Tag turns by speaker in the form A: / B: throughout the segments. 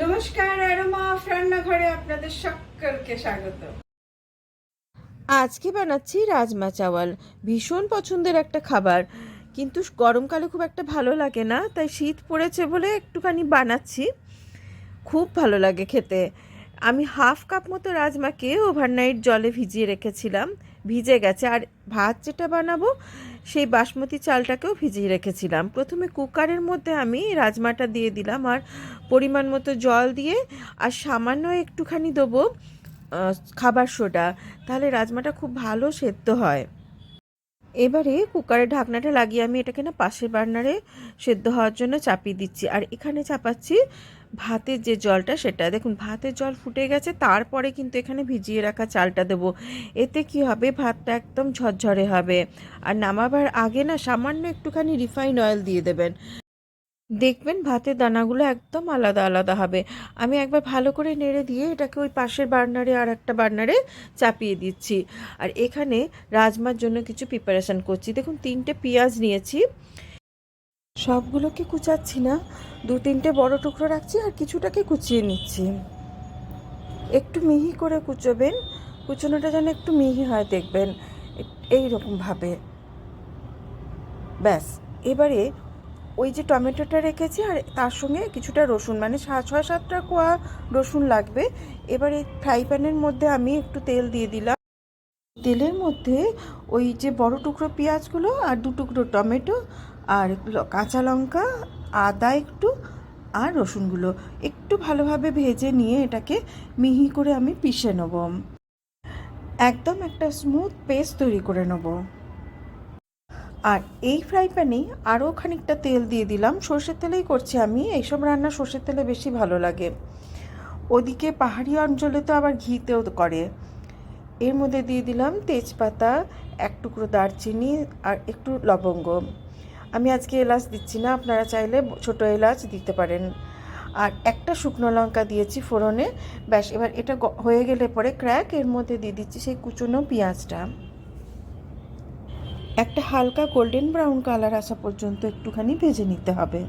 A: নমস্কার অ্যারোমা রান্নাঘরে আপনাদের সকলকে স্বাগত।
B: আজকে বানাচ্ছি রাজমা চাওয়াল, ভীষণ পছন্দের একটা খাবার। কিন্তু গরমকালে খুব একটা ভালো লাগে না, তাই শীত পড়েছে বলে একটুখানি বানাচ্ছি। খুব ভালো লাগে খেতে। আমি হাফ কাপ মতো রাজমাকে ওভারনাইট জলে ভিজিয়ে রেখেছিলাম, ভিজে গেছে। আর ভাত যেটা বানাবো সেই বাসমতি চালটাকেও ভিজিয়ে রেখেছিলাম। প্রথমে কুকারের মধ্যে আমি রাজমাটা দিয়ে দিলাম আর পরিমাণ মতো জল দিয়ে আর সামান্য একটুখানি দেবো খাবার সোডা, তাহলে রাজমাটা খুব ভালো সেদ্ধ হয়। এবারে কুকারের ঢাকনাটা লাগিয়ে আমি এটাকে না পাশের বার্নারে সেদ্ধ হওয়ার জন্য চাপিয়ে দিচ্ছি। আর এখানে চাপাচ্ছি ভাতের যে জলটা সেটা, দেখুন ভাতের জল ফুটে গেছে, তারপরে কিন্তু এখানে ভিজিয়ে রাখা চালটা দেবো। এতে কি হবে? ভাতটা একদম ঝরঝরে হবে। আর নামাবার আগে না সামান্য একটুখানি রিফাইন অয়েল দিয়ে দেবেন। দেখবেন ভাতের দানাগুলো একদম আলাদা আলাদা হবে। আমি একবার ভালো করে নেড়ে দিয়ে এটাকে ওই পাশের বার্নারে আর একটা বার্নারে চাপিয়ে দিচ্ছি। আর এখানে রাজমার জন্য কিছু প্রিপারেশন করছি। দেখুন তিনটে পেঁয়াজ নিয়েছি। সবগুলোকে কুচাচ্ছি না। দু তিনটে বড় টুকরো রাখছি আর কিছুটাকে কুচিয়ে নিচ্ছি। একটু মিহি করে কুচোবেন। কুচোনোটা যেন একটু মিহি হয় দেখবেন। এই রকমভাবে ব্যাস, এবারে ওই যে টমেটোটা রেখেছি আর তার সঙ্গে কিছুটা রসুন মানে ছয় সাতটা কোয়া রসুন লাগবে। এবারে ফ্রাই প্যানের মধ্যে আমি একটু তেল দিয়ে দিলাম। তেলের মধ্যে ওই যে বড় টুকরো পেঁয়াজগুলো আর দু টুকরো টমেটো আর কাঁচা লঙ্কা, আদা একটু আর রসুনগুলো একটু ভালোভাবে ভেজে নিয়ে এটাকে মিহি করে আমি পিষে নেব। একদম একটা স্মুথ পেস্ট তৈরি করে নেব। আর এই ফ্রাই প্যানে আরও খানিকটা তেল দিয়ে দিলাম। সর্ষের তেলেই করছি আমি। এইসব রান্না সর্ষের তেলে বেশি ভালো লাগে। ওদিকে পাহাড়ি অঞ্চলে তো আবার ঘিতেও করে। এর মধ্যে দিয়ে দিলাম তেজপাতা, এক টুকরো দারচিনি আর একটু লবঙ্গ। আমি আজকে এলাচ দিচ্ছি না, আপনারা চাইলে ছোট এলাচ দিতে পারেন। আর একটা শুকনো লঙ্কা দিয়েছি ফোড়নে, ব্যাস, এবার এটা হয়ে গেলে পরে ক্র্যাক এর মধ্যে দিয়ে দিচ্ছি সেই কুচনো পেঁয়াজটা। একটা হালকা গোল্ডেন ব্রাউন কালার আসা পর্যন্ত একটুখানি ভেজে নিতে হবে।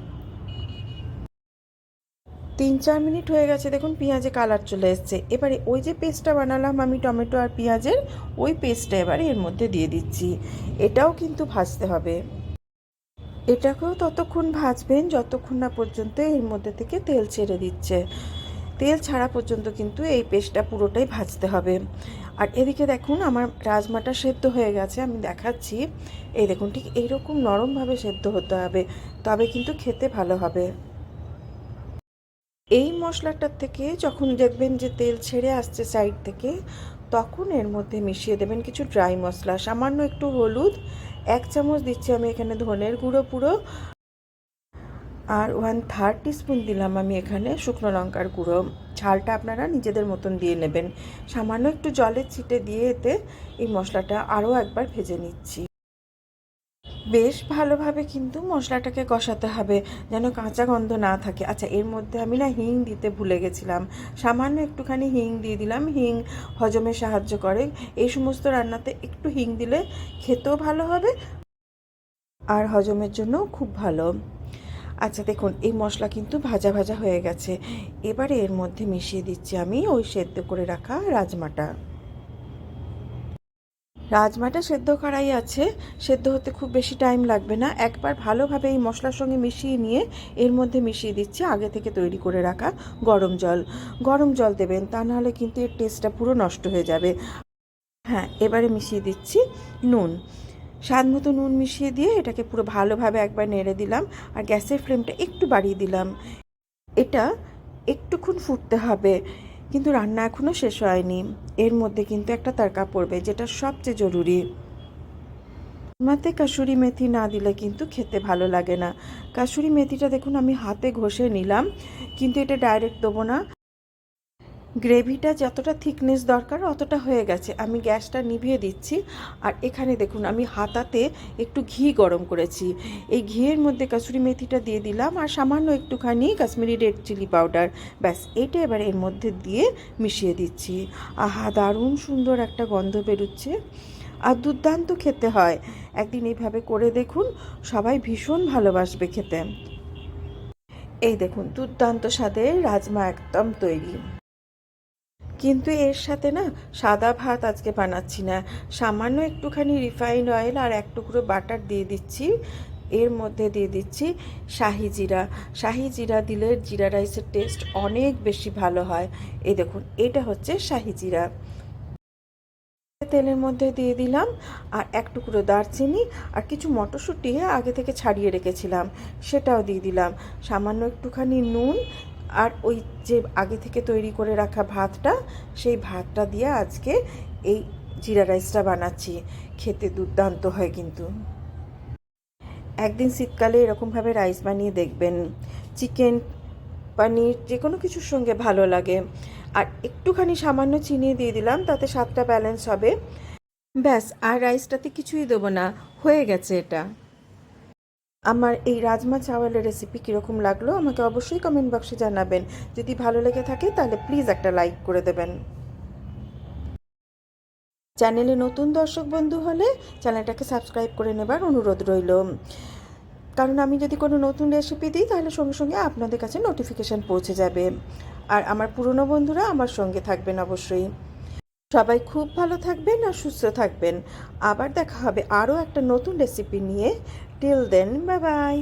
B: তিন চার মিনিট হয়ে গেছে দেখুন পেঁয়াজে কালার চলে এসছে। এবারে ওই যে পেস্টটা বানালাম আমি টমেটো আর পেঁয়াজের, ওই পেস্টটা এবারে এর মধ্যে দিয়ে দিচ্ছি। এটাও কিন্তু ভাজতে হবে। এটাকেও ততক্ষণ ভাজবেন যতক্ষণ না পর্যন্ত এর মধ্যে থেকে তেল ছেড়ে দিচ্ছে। তেল ছাড়া পর্যন্ত কিন্তু এই পেস্টটা পুরোটাই ভাজতে হবে। আর এদিকে দেখুন আমার রাজমাটা সেদ্ধ হয়ে গেছে, আমি দেখাচ্ছি। এই দেখুন ঠিক এইরকম নরমভাবে সেদ্ধ হতে হবে, তবে কিন্তু খেতে ভালো হবে। এই মশলাটার থেকে যখন দেখবেন যে তেল ছেড়ে আসছে সাইড থেকে, তখন এর মধ্যে মিশিয়ে দেবেন কিছু ড্রাই মশলা, সামান্য একটু হলুদ, এক চামচ দিচ্ছি আমি এখানে ধনের গুঁড়ো পুরো, আর ওয়ান থার্ড টিস্পুন দিলাম আমি এখানে শুকনো লঙ্কার গুঁড়ো। ঝালটা আপনারা নিজেদের মতন দিয়ে নেবেন। সামান্য একটু জলের ছিটে দিয়ে এতে এই মশলাটা আরও একবার ভেজে নিচ্ছি। বেশ ভালোভাবে কিন্তু মশলাটাকে কষাতে হবে, যেন কাঁচা গন্ধ না থাকে। আচ্ছা এর মধ্যে আমি না হিং দিতে ভুলে গেছিলাম। সামান্য একটুখানি হিং দিয়ে দিলাম। হিং হজমে সাহায্য করে। এই সমস্ত রান্নাতে একটু হিং দিলে খেতেও ভালো হবে আর হজমের জন্যও খুব ভালো। আচ্ছা দেখুন, এই মশলা কিন্তু ভাজা ভাজা হয়ে গেছে। এবারে এর মধ্যে মিশিয়ে দিচ্ছি আমি ওই সেদ্ধ করে রাখা রাজমাটা। রাজমাটা সেদ্ধ করাই আছে। সেদ্ধ হতে খুব বেশি টাইম লাগবে না। একবার ভালোভাবে এই মশলার সঙ্গে মিশিয়ে নিয়ে এর মধ্যে মিশিয়ে দিচ্ছি। আগে থেকে তৈরি করে রাখা গরম জল। গরম জল দেবেন, তা নাহলে কিন্তু এর টেস্টটা পুরো নষ্ট হয়ে যাবে। হ্যাঁ এবারে মিশিয়ে দিচ্ছি নুন। স্বাদ মতো নুন মিশিয়ে দিয়ে এটাকে পুরো ভালোভাবে একবার নেড়ে দিলাম আর গ্যাসের ফ্লেমটা একটু বাড়িয়ে দিলাম। এটা একটুক্ষণ ফুটতে হবে। কিন্তু রান্না এখনও শেষ হয়নি। এর মধ্যে কিন্তু একটা তারকা পড়বে, যেটা সবচেয়ে জরুরি। মাতে কাসুরি মেথি না দিলে কিন্তু খেতে ভালো লাগে না। কাসুরি মেথিটা দেখুন, আমি হাতে ঘষে নিলাম, কিন্তু এটা ডাইরেক্ট দেবো না। গ্রেভিটা যতটা থিকনেস দরকার অতটা হয়ে গেছে। আমি গ্যাসটা নিভিয়ে দিচ্ছি। আর এখানে দেখুন, আমি হাতাতে একটু ঘি গরম করেছি। এই ঘিয়ের মধ্যে কাসুরি মেথিটা দিয়ে দিলাম আর সামান্য একটুখানি কাশ্মীরি রেড চিলি পাউডার। ব্যাস, এটা এবার এর মধ্যে দিয়ে মিশিয়ে দিচ্ছি। আহা, দারুণ সুন্দর একটা গন্ধ বেরোচ্ছে। আর দুর্দান্ত খেতে হয়। একদিন এইভাবে করে দেখুন, সবাই ভীষণ ভালোবাসবে খেতে। এই দেখুন, দুর্দান্ত স্বাদের রাজমা একদম তৈরি। কিন্তু এর সাথে না সাদা ভাত আজকে বানাচ্ছি না। সামান্য একটুখানি রিফাইন্ড অয়েল আর এক টুকরো বাটার দিয়ে দিচ্ছি। এর মধ্যে দিয়ে দিচ্ছি শাহি জিরা। শাহি জিরা দিলে জিরা রাইসের টেস্ট অনেক বেশি ভালো হয়। এই দেখুন, এটা হচ্ছে শাহি জিরা। তেলের মধ্যে দিয়ে দিলাম আর এক টুকরো দারচিনি আর কিছু মটরশুঁটি আগে থেকে ছাড়িয়ে রেখেছিলাম, সেটাও দিয়ে দিলাম। সামান্য একটুখানি নুন আর ওই যে আগে থেকে তৈরি করে রাখা ভাতটা, সেই ভাতটা দিয়ে আজকে এই জিরা রাইসটা বানাচ্ছি। খেতে দুর্দান্ত হয় কিন্তু। একদিন শীতকালে এরকমভাবে রাইস বানিয়ে দেখবেন। চিকেন, পানির যে কোনো কিছুর সঙ্গে ভালো লাগে। আর একটুখানি সামান্য চিনি দিয়ে দিলাম, তাতে স্বাদটা ব্যালেন্স হবে। ব্যাস, আর রাইসটাতে কিছুই দেবো না। হয়ে গেছে এটা। আমার এই রাজমা চাওয়ালের রেসিপি কীরকম লাগল, আমাকে অবশ্যই কমেন্ট বক্সে জানাবেন। যদি ভালো লেগে থাকে, তাহলে প্লিজ একটা লাইক করে দেবেন। চ্যানেলে নতুন দর্শক বন্ধু হলে চ্যানেলটাকে সাবস্ক্রাইব করে নেবার অনুরোধ রইল। কারণ আমি যদি কোনো নতুন রেসিপি দিই, তাহলে সঙ্গে সঙ্গে আপনাদের কাছে নোটিফিকেশান পৌঁছে যাবে। আর আমার পুরনো বন্ধুরা আমার সঙ্গে থাকবেন অবশ্যই। সবাই খুব ভালো থাকবেন আর সুস্থ থাকবেন। আবার দেখা হবে আরও একটা নতুন রেসিপি নিয়ে। Till then bye bye